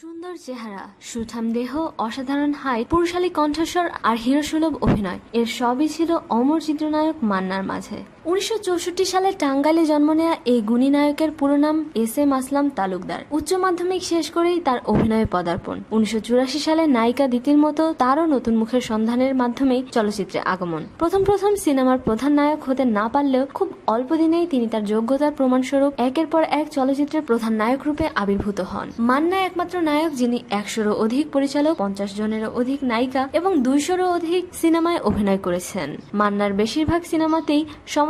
সুন্দর চেহারা, সুঠাম দেহ, অসাধারণ হাই পুরুষালী কণ্ঠস্বর আর হিরোসুলভ অভিনয়। এর সবই ছিল অমর চিত্রনায়ক মান্নার মাঝে। উনিশশো চৌষট্টি সালে টাঙ্গাইলে জন্ম নেয়া এই গুণী নায়কের পুরো নাম এস এম আসলাম তালুকদার। উচ্চ মাধ্যমিক শেষ করেই তার অভিনয়ে পদার্পণ। উনিশশো চুরাশি সালে নায়িকা দিতির মতো তারও নতুন মুখের সন্ধানের মাধ্যমেই চলচ্চিত্রে আগমন। প্রথম প্রথম সিনেমার প্রধান নায়ক হতে না পারলেও খুব অল্প দিনেই তিনি তার যোগ্যতার প্রমাণস্বরূপ একের পর এক চলচ্চিত্রের প্রধান নায়ক রূপে আবির্ভূত হন। মান্না একমাত্র নায়ক যিনি একশোরও অধিক পরিচালক, পঞ্চাশ জনেরও অধিক নায়িকা এবং দুইশোরও অধিক সিনেমায় অভিনয় করেছেন। মান্নার বেশিরভাগ সিনেমাতেই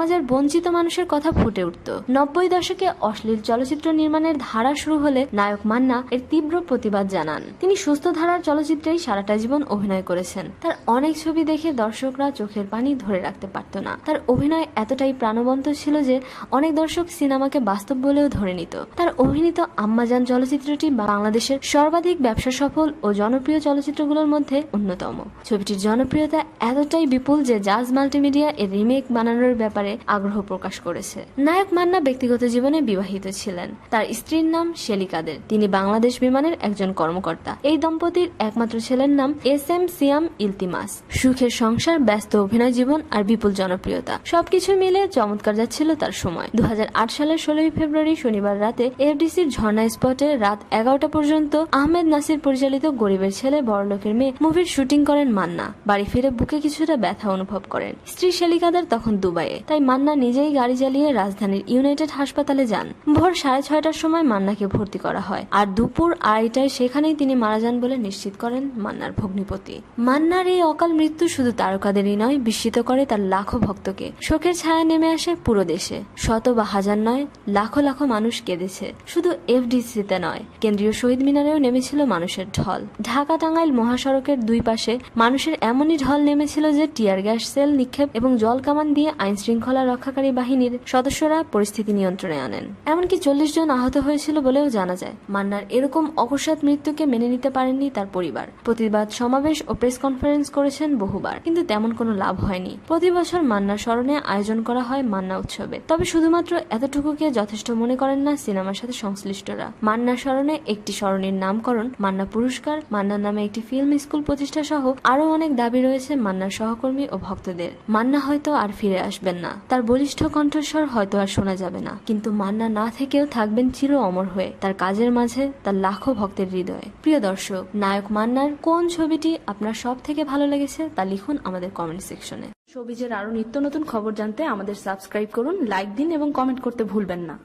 সমাজের বঞ্চিত মানুষের কথা ফুটে উঠত। নব্বই দশকে অশ্লীল চলচ্চিত্র নির্মাণের ধারা শুরু হলে নায়ক মান্না এর তীব্র প্রতিবাদ জানান। তিনি সুস্থ ধারার চলচ্চিত্রেই সারাটা জীবন অভিনয় করেছেন। তার অনেক ছবি দেখে দর্শকরা চোখের পানি ধরে রাখতে পারত না। তার অভিনয় এতটাই প্রাণবন্ত ছিল যে অনেক দর্শক সিনেমাকে বাস্তব বলেও ধরে নিত। তার অভিনীত আম্মাজান চলচ্চিত্রটি বাংলাদেশের সর্বাধিক ব্যবসা সফল ও জনপ্রিয় চলচ্চিত্রগুলোর মধ্যে অন্যতম। ছবিটির জনপ্রিয়তা এতটাই বিপুল যে জাজ মাল্টিমিডিয়া এর রিমেক বানানোর ব্যাপারে আগ্রহ প্রকাশ করেছে। নায়ক মান্না ব্যক্তিগত জীবনে বিবাহিত ছিলেন। তার স্ত্রীর নাম শেলি কাদের তিনি বাংলাদেশ বিমানের একজন কর্মকর্তা। এই দম্পতির একমাত্র ছেলের নাম এস এম সিয়াম ইলতিমাস। সুখের সংসার, ব্যস্ত অভিনয় জীবন আর বিপুল জনপ্রিয়তা। সবকিছু মিলে চমৎকার যাচ্ছিল তার সময়। দু সালের ষোলোই ফেব্রুয়ারি শনিবার রাতে এফডিসির ঝর্ণা স্পটে রাত এগারোটা পর্যন্ত আহমেদ নাসির পরিচালিত গরিবের ছেলে, বড়লোকের মেয়ে মুভির শুটিং করেন মান্না। বাড়ি ফিরে বুকে কিছুটা ব্যথা অনুভব করেন। স্ত্রী শেলিকাদের তখন দুবাইয়ে। তাই মান্না নিজেই গাড়ি চালিয়ে রাজধানীর ইউনাইটেড হাসপাতালে যান। ভোর সাড়ে ছয়টার সময় মান্নাকে ভর্তি করা হয় আর দুপুর আড়াইটায় সেখানেই তিনি মারা যান বলে নিশ্চিত করেন মান্নার ভগ্নিপতি। মান্নার এই অকাল মৃত্যু শুধু তারকাদেরই নয়, বিস্মিত করে তার লাখো ভক্তকে। শোকের ছায়া নেমে আসে পুরো দেশে। শত বা হাজার নয়, লাখো লাখো মানুষ কেঁদেছে। শুধু এফডিসিতে নয়, কেন্দ্রীয় শহীদ মিনারেও নেমেছিল মানুষের ঢল। ঢাকা টাঙ্গাইল মহাসড়কের দুই পাশে মানুষের এমনই ঢল নেমেছিল যে টিয়ার গ্যাস, সেল নিক্ষেপ এবং জল কামান দিয়ে আইন শৃঙ্খলা রক্ষাকারী বাহিনীর সদস্যরা পরিস্থিতি নিয়ন্ত্রণে আনেন। এমনকি চল্লিশ জন আহত হয়েছিল বলেও জানা যায়। মান্নার এরকম অকস্মাৎ মৃত্যুকে মেনে নিতে পারেননি তার পরিবার। প্রতিবাদ সমাবেশ ও প্রেস কনফারেন্স করেছেন বহুবার। কিন্তু তেমন কোনো লাভ হয়নি। প্রতি বছর মান্নার স্মরণে আয়োজন করা হয় মান্না উৎসবে। তবে শুধুমাত্র এতটুকুকে যথেষ্ট মনে করেন না সিনেমার সাথে সংশ্লিষ্টরা। মান্নার স্মরণে একটি স্মরণীর নামকরণ, মান্না পুরস্কার, মান্নার নামে একটি ফিল্ম স্কুল প্রতিষ্ঠা সহ আরও অনেক দাবি রয়েছে মান্নার সহকর্মী ও ভক্তদের। মান্না হয়তো আর ফিরে আসবেন না। তার বলিষ্ঠ কণ্ঠস্বর হয়তো আর শোনা যাবে না। কিন্তু মান্না না থেকেও থাকবেন চির অমর হয়ে, তার কাজের মাঝে, তার লাখো ভক্তের হৃদয়ে। প্রিয় দর্শক, নায়ক মান্নার কোন ছবিটি আপনার সব থেকে ভালো লেগেছে তা লিখুন আমাদের কমেন্ট সেকশনে সবিজের আরও নিত্য নতুন খবর জানতে আমাদের সাবস্ক্রাইব করুন লাইক দিন এবং কমেন্ট করতে ভুলবেন না।